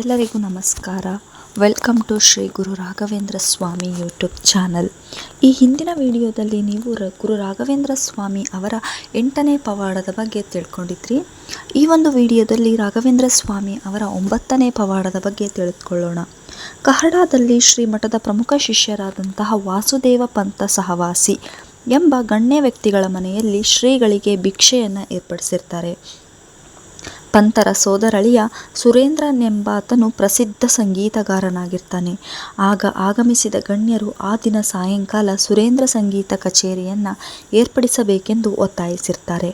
ಎಲ್ಲರಿಗೂ ನಮಸ್ಕಾರ. Welcome to Shri Guru Raghavendra Swami YouTube channel. ಈ ಹಿಂದಿನ ವಿಡಿಯೋದಲ್ಲಿ ನೀವು ಗುರು ರಾಘವೇಂದ್ರ ಸ್ವಾಮಿ ಅವರ ಎಂಟನೇ ಪವಾಡದ ಬಗ್ಗೆ ತಿಳ್ಕೊಂಡಿದ್ರಿ. ಈ ಒಂದು ವಿಡಿಯೋದಲ್ಲಿ ರಾಘವೇಂದ್ರ ಸ್ವಾಮಿ ಅವರ ಒಂಬತ್ತನೇ ಪವಾಡದ ಬಗ್ಗೆ ತಿಳಿದುಕೊಳ್ಳೋಣ. ಕಹಡಾದಲ್ಲಿ ಶ್ರೀ ಮಠದ ಪ್ರಮುಖ ಶಿಷ್ಯರಾದಂತಹ ವಾಸುದೇವ ಪಂಥ ಸಹವಾಸಿ ಎಂಬ ಗಣ್ಯ ವ್ಯಕ್ತಿಗಳ ಮನೆಯಲ್ಲಿ ಶ್ರೀಗಳಿಗೆ ಭಿಕ್ಷೆಯನ್ನು ಏರ್ಪಡಿಸಿರ್ತಾರೆ. ಪಂತರ ಸೋದರಳಿಯ ಸುರೇಂದ್ರನೆಂಬಾತನು ಪ್ರಸಿದ್ಧ ಸಂಗೀತಗಾರನಾಗಿರ್ತಾನೆ. ಆಗ ಆಗಮಿಸಿದ ಗಣ್ಯರು ಆ ದಿನ ಸಾಯಂಕಾಲ ಸುರೇಂದ್ರ ಸಂಗೀತ ಕಚೇರಿಯನ್ನು ಏರ್ಪಡಿಸಬೇಕೆಂದು ಒತ್ತಾಯಿಸಿರ್ತಾರೆ.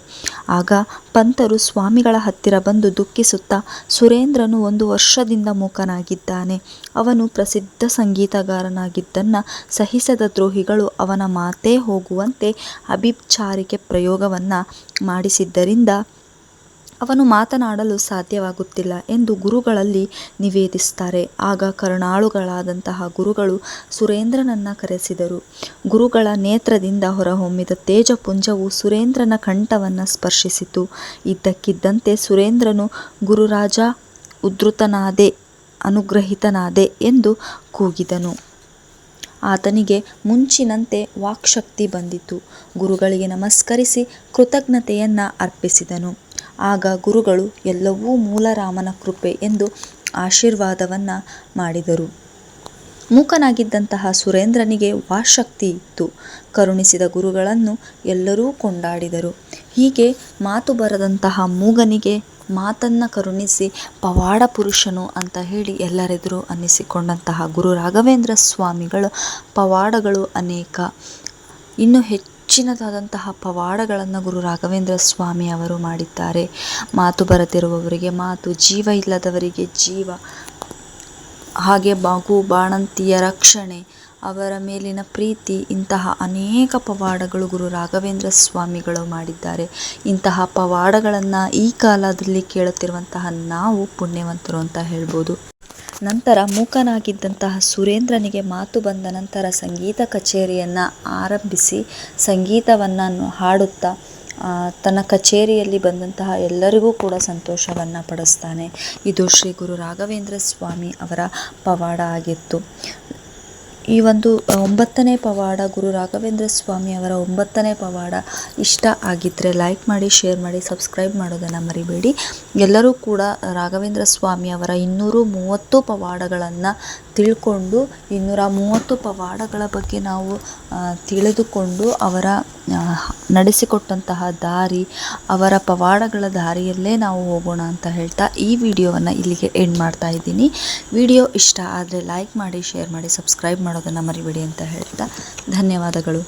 ಆಗ ಪಂತರು ಸ್ವಾಮಿಗಳ ಹತ್ತಿರ ಬಂದು ದುಃಖಿಸುತ್ತಾ ಸುರೇಂದ್ರನು ಒಂದು ವರ್ಷದಿಂದ ಮೂಕನಾಗಿದ್ದಾನೆ. ಅವನು ಪ್ರಸಿದ್ಧ ಸಂಗೀತಗಾರನಾಗಿದ್ದನ್ನು ಸಹಿಸದ ದ್ರೋಹಿಗಳು ಅವನ ಮಾತೇ ಹೋಗುವಂತೆ ಅಭಿಚಾರಿಕೆ ಪ್ರಯೋಗವನ್ನು ಮಾಡಿಸಿದ್ದರಿಂದ ಅವನು ಮಾತನಾಡಲು ಸಾಧ್ಯವಾಗುತ್ತಿಲ್ಲ ಎಂದು ಗುರುಗಳಲ್ಲಿ ನಿವೇದಿಸ್ತಾರೆ ಆಗ ಕರುಣಾಳುಗಳಾದಂತಹ ಗುರುಗಳು ಸುರೇಂದ್ರನನ್ನ ಕರೆಸಿದರು. ಗುರುಗಳ ನೇತ್ರದಿಂದ ಹೊರಹೊಮ್ಮಿದ ತೇಜಪುಂಜವು ಸುರೇಂದ್ರನ ಕಂಠವನ್ನು ಸ್ಪರ್ಶಿಸಿತು. ಇದ್ದಕ್ಕಿದ್ದಂತೆ ಸುರೇಂದ್ರನು, ಗುರುರಾಜ ಉದ್ರುತನಾದೆ ಅನುಗ್ರಹಿತನಾದೆ ಎಂದು ಕೂಗಿದನು. ಆತನಿಗೆ ಮುಂಚಿನಂತೆ ವಾಕ್ಶಕ್ತಿ ಬಂದಿತು. ಗುರುಗಳಿಗೆ ನಮಸ್ಕರಿಸಿ ಕೃತಜ್ಞತೆಯನ್ನು ಅರ್ಪಿಸಿದನು. ಆಗ ಗುರುಗಳು ಎಲ್ಲವೂ ಮೂಲರಾಮನ ಕೃಪೆ ಎಂದು ಆಶೀರ್ವಾದವನ್ನು ಮಾಡಿದರು. ಮೂಕನಾಗಿದ್ದಂತಹ ಸುರೇಂದ್ರನಿಗೆ ವಾಶಕ್ತಿ ಇತ್ತು. ಕರುಣಿಸಿದ ಗುರುಗಳನ್ನು ಎಲ್ಲರೂ ಕೊಂಡಾಡಿದರು. ಹೀಗೆ ಮಾತು ಬರದಂತಹ ಮೂಗನಿಗೆ ಮಾತನ್ನು ಕರುಣಿಸಿ ಪವಾಡ ಪುರುಷನು ಅಂತ ಹೇಳಿ ಎಲ್ಲರೆದುರು ಅನ್ನಿಸಿಕೊಂಡಂತಹ ಗುರು ರಾಘವೇಂದ್ರ ಸ್ವಾಮಿಗಳು ಪವಾಡಗಳು ಅನೇಕ. ಇನ್ನು ಹೆಚ್ಚಿನದಾದಂತಹ ಪವಾಡಗಳನ್ನು ಗುರು ರಾಘವೇಂದ್ರ ಸ್ವಾಮಿ ಅವರು ಮಾಡಿದ್ದಾರೆ. ಮಾತು ಬರದಿರುವವರಿಗೆ ಮಾತು, ಜೀವ ಇಲ್ಲದವರಿಗೆ ಜೀವ. ಹಾಗೆ ಮಗು ಬಾಣಂತಿಯ ರಕ್ಷಣೆ, ಅವರ ಮೇಲಿನ ಪ್ರೀತಿ, ಇಂತಹ ಅನೇಕ ಪವಾಡಗಳು ಗುರು ರಾಘವೇಂದ್ರ ಸ್ವಾಮಿಗಳು ಮಾಡಿದ್ದಾರೆ. ಇಂತಹ ಪವಾಡಗಳನ್ನು ಈ ಕಾಲದಲ್ಲಿ ಕೇಳುತ್ತಿರುವಂತಹ ನಾವು ಪುಣ್ಯವಂತರು ಅಂತ ಹೇಳ್ಬೋದು. ನಂತರ ಮೂಕನಾಗಿದ್ದಂತಹ ಸುರೇಂದ್ರನಿಗೆ ಮಾತು ಬಂದ ನಂತರ ಸಂಗೀತ ಕಚೇರಿಯನ್ನು ಆರಂಭಿಸಿ ಸಂಗೀತವನ್ನು ಹಾಡುತ್ತಾ ತನ್ನ ಕಚೇರಿಯಲ್ಲಿ ಬಂದಂತಹ ಎಲ್ಲರಿಗೂ ಕೂಡ ಸಂತೋಷವನ್ನು ಪಡಿಸ್ತಾನೆ. ಇದು ಶ್ರೀ ಗುರು ರಾಘವೇಂದ್ರ ಸ್ವಾಮಿ ಅವರ ಪವಾಡ ಆಗಿತ್ತು. ಈ ಒಂದು ಒಂಬತ್ತನೇ ಪವಾಡ ಗುರು ರಾಘವೇಂದ್ರ ಸ್ವಾಮಿ ಅವರ ಒಂಬತ್ತನೇ ಪವಾಡ ಇಷ್ಟ ಆಗಿದ್ದರೆ ಲೈಕ್ ಮಾಡಿ ಶೇರ್ ಮಾಡಿ ಸಬ್ಸ್ಕ್ರೈಬ್ ಮಾಡೋದನ್ನು ಮರಿಬೇಡಿ. ಎಲ್ಲರೂ ಕೂಡ ರಾಘವೇಂದ್ರ ಸ್ವಾಮಿ ಅವರ ಇನ್ನೂರು ಮೂವತ್ತು ಪವಾಡಗಳನ್ನು ತಿಳ್ಕೊಂಡು, ಇನ್ನೂರ ಮೂವತ್ತು ಪವಾಡಗಳ ಬಗ್ಗೆ ನಾವು ತಿಳಿದುಕೊಂಡು ಅವರ ನಡೆಸಿಕೊಟ್ಟಂತಹ ದಾರಿ, ಅವರ ಪವಾಡಗಳ ದಾರಿಯಲ್ಲೇ ನಾವು ಹೋಗೋಣ ಅಂತ ಹೇಳ್ತಾ ಈ ವಿಡಿಯೋವನ್ನು ಇಲ್ಲಿಗೆ ಎಂಡ್ ಮಾಡ್ತಾ ಇದ್ದೀನಿ. ವಿಡಿಯೋ ಇಷ್ಟ ಆದರೆ ಲೈಕ್ ಮಾಡಿ ಶೇರ್ ಮಾಡಿ ಸಬ್ಸ್ಕ್ರೈಬ್ ಮಾಡೋದನ್ನು ಮರಿಬೇಡಿ ಅಂತ ಹೇಳ್ತಾ ಧನ್ಯವಾದಗಳು.